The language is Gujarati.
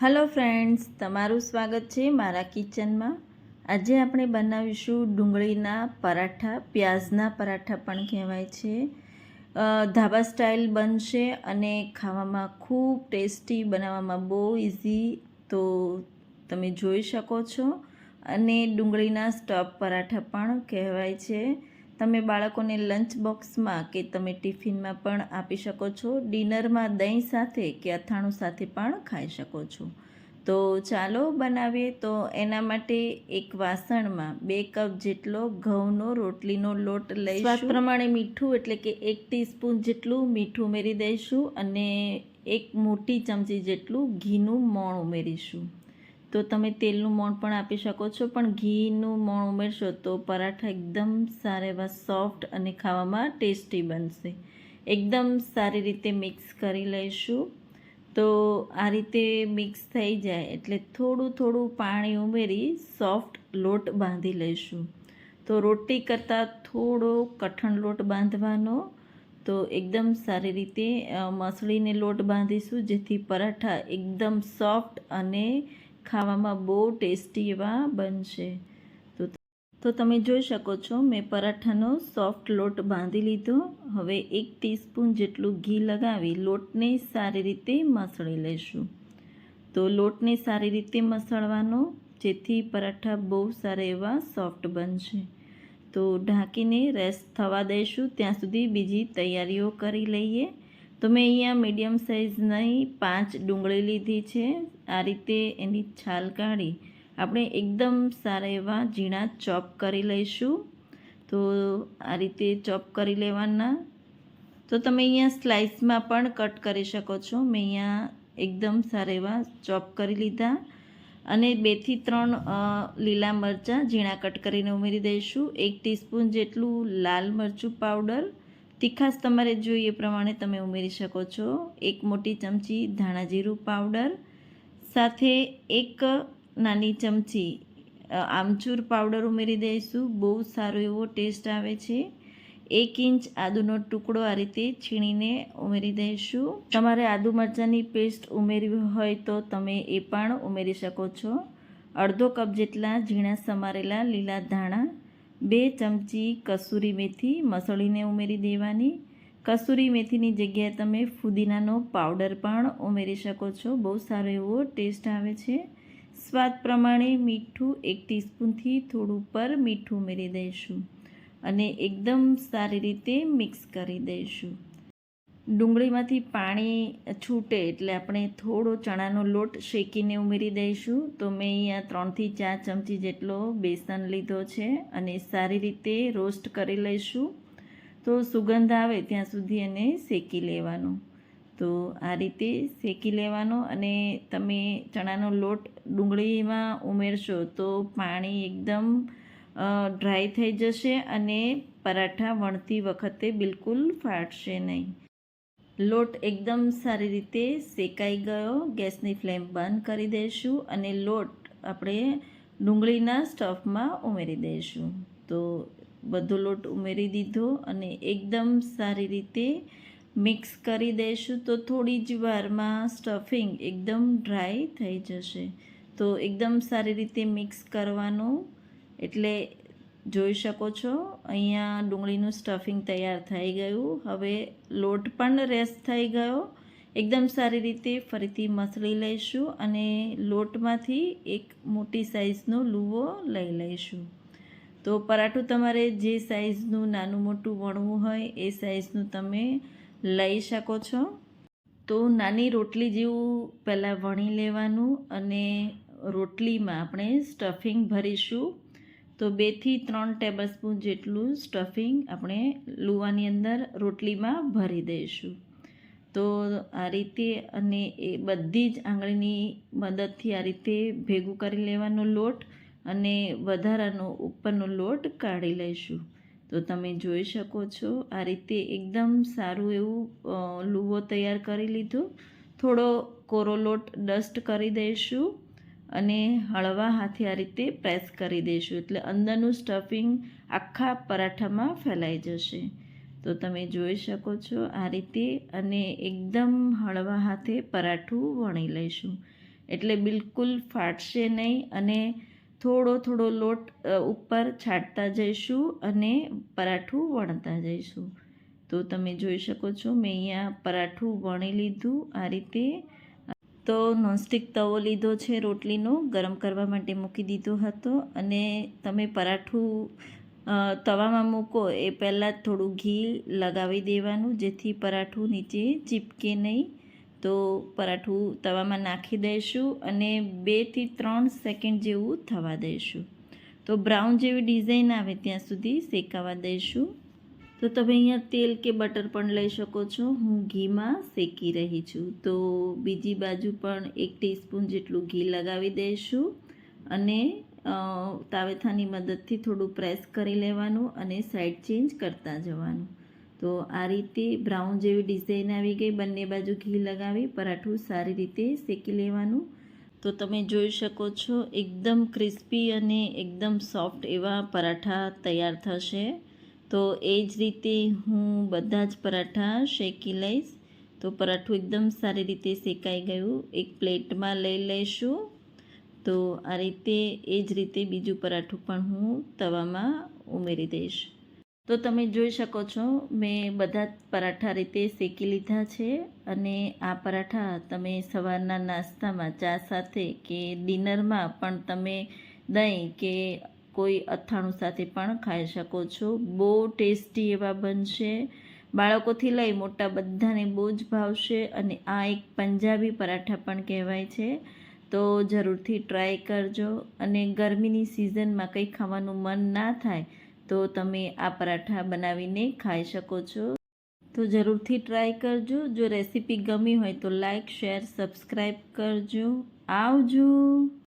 હલો ફ્રેન્ડ્સ તમારું સ્વાગત છે મારા કિચનમાં. આજે આપણે બનાવીશું ડુંગળીના પરાઠા, પ્યાઝના પરાઠા પણ કહેવાય છે. ધાબા સ્ટાઇલ બનશે અને ખાવામાં ખૂબ ટેસ્ટી, બનાવવામાં બહુ ઇઝી તો તમે જોઈ શકો છો. અને ડુંગળીના સ્ટફ પરાઠા પણ કહેવાય છે. તમે બાળકોને લંચ બોક્સમાં કે તમે ટિફિનમાં પણ આપી શકો છો. ડિનરમાં દહીં સાથે કે અથાણું સાથે પણ ખાઈ શકો છો. તો ચાલો બનાવીએ. તો એના માટે એક વાસણમાં બે કપ જેટલો ઘઉંનો રોટલીનો લોટ લઈ સ્વાદ પ્રમાણે મીઠું એટલે કે એક ટીસ્પૂન જેટલું મીઠું ઉમેરી દઈશું અને એક મોટી ચમચી જેટલું ઘીનું મોણ ઉમેરીશું. તો તમે તેલનું મોણ પણ આપી શકો છો, પણ ઘીનું મોણ ઉમેરશો તો પરાઠા એકદમ સારા એવા સોફ્ટ અને ખાવામાં ટેસ્ટી બનશે. એકદમ સારી રીતે મિક્સ કરી લઈશું. તો આ રીતે મિક્સ થઈ જાય એટલે થોડું થોડું પાણી ઉમેરી સોફ્ટ લોટ બાંધી લઈશું. તો રોટી કરતાં થોડો કઠણ લોટ બાંધવાનો. તો એકદમ સારી રીતે મસળીને લોટ બાંધીશું જેથી પરાઠા એકદમ સોફ્ટ અને ખાવામાં બહુ ટેસ્ટી એવા બનશે. તો તો તમે જોઈ શકો છો, મેં પરાઠાનો સોફ્ટ લોટ બાંધી લીધો. હવે એક ટીસ્પૂન જેટલું ઘી લગાવી લોટને સારી રીતે મસળી લઈશું તો લોટને સારી રીતે મસળવાનો, જેથી પરાઠા બહુ સારા એવા સોફ્ટ બનશે. તો ઢાંકીને રેસ્ટ થવા દઈશું. ત્યાં સુધી બીજી તૈયારીઓ કરી લઈએ. તો મેં અહીંયા મીડિયમ સાઇઝની પાંચ ડુંગળી લીધી છે. આ રીતે એની છાલ કાઢી આપણે એકદમ સારા એવા ઝીણા ચોપ કરી લઈશું. તો આ રીતે ચોપ કરી લેવાના. તો તમે અહીંયા સ્લાઇસમાં પણ કટ કરી શકો છો. મેં અહીંયા એકદમ સારા એવા ચોપ કરી લીધા. અને બેથી ત્રણ લીલા મરચાં ઝીણા કટ કરીને ઉમેરી દઈશું. એક ટીસ્પૂન જેટલું લાલ મરચું પાવડર તીખાશ તમારે જોઈએ પ્રમાણે તમે ઉમેરી શકો છો. એક મોટી ચમચી ધાણા જીરું પાવડર, સાથે એક નાની ચમચી આમચૂર પાવડર ઉમેરી દઈશું. બહુ સારો એવો ટેસ્ટ આવે છે. એક ઇંચ આદુનો ટુકડો આ રીતે છીણીને ઉમેરી દઈશું. તમારે આદુ મરચાંની પેસ્ટ ઉમેરવી હોય તો તમે એ પણ ઉમેરી શકો છો. અડધો કપ જેટલા ઝીણા સમારેલા લીલા ધાણા બે ચમચી કસૂરી મેથી મસળીને ઉમેરી દેવાની. કસૂરી મેથીની જગ્યાએ તમે ફુદીનાનો પાવડર પણ ઉમેરી શકો છો. બહુ સારો એવો ટેસ્ટ આવે છે. સ્વાદ પ્રમાણે મીઠું એક ટીસ્પૂનથી થોડું પર મીઠું ઉમેરી દઈશું અને એકદમ સારી રીતે મિક્સ કરી દઈશું. ડુંગળીમાંથી પાણી છૂટે એટલે આપણે થોડો ચણાનો લોટ શેકીને ઉમેરી દઈશું. તો મેં અહીંયા ત્રણથી ચાર ચમચી જેટલો બેસન લીધો છે અને સારી રીતે રોસ્ટ કરી લઈશું. તો સુગંધ આવે ત્યાં સુધી એને શેકી લેવાનું. તો આ રીતે શેકી લેવાનો અને તમે ચણાનો લોટ ડુંગળીમાં ઉમેરશો તો પાણી એકદમ ડ્રાય થઈ જશે અને પરાઠા વણતી વખતે બિલકુલ ફાટશે નહીં. લોટ એકદમ સારી રીતે શેકાઈ ગયો. ગેસની ફ્લેમ બંધ કરી દઈશું અને લોટ આપણે ડુંગળીના સ્ટફમાં ઉમેરી દઈશું. તો બધો લોટ ઉમેરી દીધો અને એકદમ સારી રીતે મિક્સ કરી દઈશું. તો થોડી જ વારમાં સ્ટફિંગ એકદમ ડ્રાય થઈ જશે. તો એકદમ સારી રીતે મિક્સ કરવાનું. એટલે જોઈ શકો છો. અહીંયા ડુંગળીનું સ્ટફિંગ તૈયાર થઈ ગયું. હવે લોટ પણ રેસ્ટ થઈ ગયો. એકદમ સારી રીતે ફરીથી મસળી લઈશું અને લોટમાંથી એક મોટી સાઈઝનો લુવો લઈ લઈશું. તો પરાઠું તમારે જે સાઈઝનું નાનું મોટું વણવું હોય એ સાઈઝનું તમે લઈ શકો છો. તો નાની રોટલી જેવું પહેલાં વણી લેવાનું અને રોટલીમાં આપણે સ્ટફિંગ ભરીશું. તો બેથી ત્રણ ટેબલ સ્પૂન જેટલું સ્ટફિંગ આપણે લુવાની અંદર રોટલીમાં ભરી દઈશું. તો આ રીતે અને એ બધી જ આંગળીની મદદથી આ રીતે ભેગું કરી લેવાનો લોટ અને વધારાનો ઉપરનો લોટ કાઢી લઈશું. તો તમે જોઈ શકો છો આ રીતે એકદમ સારું એવું લુવો તૈયાર કરી લીધો. થોડો કોરો લોટ ડસ્ટ કરી દઈશું. અને હળવા હાથે આ રીતે પ્રેસ કરી દઈશું એટલે અંદરનું સ્ટફિંગ આખા પરાઠામાં ફેલાઈ જશે. તો તમે જોઈ શકો છો આ રીતે અને એકદમ હળવા હાથે પરાઠું વણી લઈશું. એટલે બિલકુલ ફાટશે નહીં અને થોડો થોડો લોટ ઉપર છાંટતા જઈશું અને પરાઠું વણતા જઈશું. તો તમે જોઈ શકો છો મેં અહીંયા પરાઠું વણી લીધું આ રીતે. તો નોનસ્ટિક તવો લીધો છે રોટલીનો, ગરમ કરવા માટે મૂકી દીધો હતો અને તમે પરાઠું તવામાં મૂકો એ પહેલાં થોડું ઘી લગાવી દેવાનું, જેથી પરાઠું નીચે ચીપકે નહીં. તો પરાઠું તવામાં નાખી દઈશું અને બેથી ત્રણ સેકન્ડ જેવું થવા દઈશું. તો બ્રાઉન જેવી ડિઝાઇન આવે ત્યાં સુધી શેકાવા દઈશું. તો તમે અહીંયા તેલ કે બટર પણ લઈ શકો છો. હું ઘીમાં શેકી રહી છું. તો બીજી બાજુ પણ એક ટીસ્પૂન જેટલું ઘી લગાવી દઈશું અને તાવેથાની મદદથી થોડું પ્રેસ કરી લેવાનું અને સાઈડ ચેન્જ કરતા જવાનું. તો આ રીતે બ્રાઉન જેવી ડિઝાઇન આવી ગઈ. બંને બાજુ ઘી લગાવી પરાઠું સારી રીતે શેકી લેવાનું. તો તમે જોઈ શકો છો, એકદમ ક્રિસ્પી અને એકદમ સોફ્ટ એવા પરાઠા તૈયાર થશે. તો એ જ રીતે હું બધા જ પરાઠા શેકી લઈશ. તો પરાઠું એકદમ સારી રીતે શેકાઈ ગયું. એક પ્લેટમાં લઈ લઈશું. તો આ રીતે એ જ રીતે બીજું પરાઠું પણ હું તવામાં ઉમેરી દઈશ. તો તમે જોઈ શકો છો, મેં બધા જ પરાઠા રીતે શેકી લીધા છે. અને આ પરાઠા તમે સવારના નાસ્તામાં ચા સાથે કે ડિનરમાં પણ તમે દહીં કે કોઈ અથાણું સાથે પણ ખાઈ શકો છો. બહુ ટેસ્ટી એવા બનશે. બાળકોથી લઈ મોટા બધાને બહુ જ ભાવશે અને આ એક પંજાબી પરાઠા પણ કહેવાય છે. તો જરૂરથી ટ્રાય કરજો. અને ગરમીની સિઝનમાં કંઈ ખાવાનું મન ના થાય તો તમે આ પરાઠા બનાવીને ખાઈ શકો છો. તો જરૂરથી ટ્રાય કરજો. જો રેસીપી ગમી હોય તો લાઈક, શેર સબસ્ક્રાઈબ કરજો. આવજો.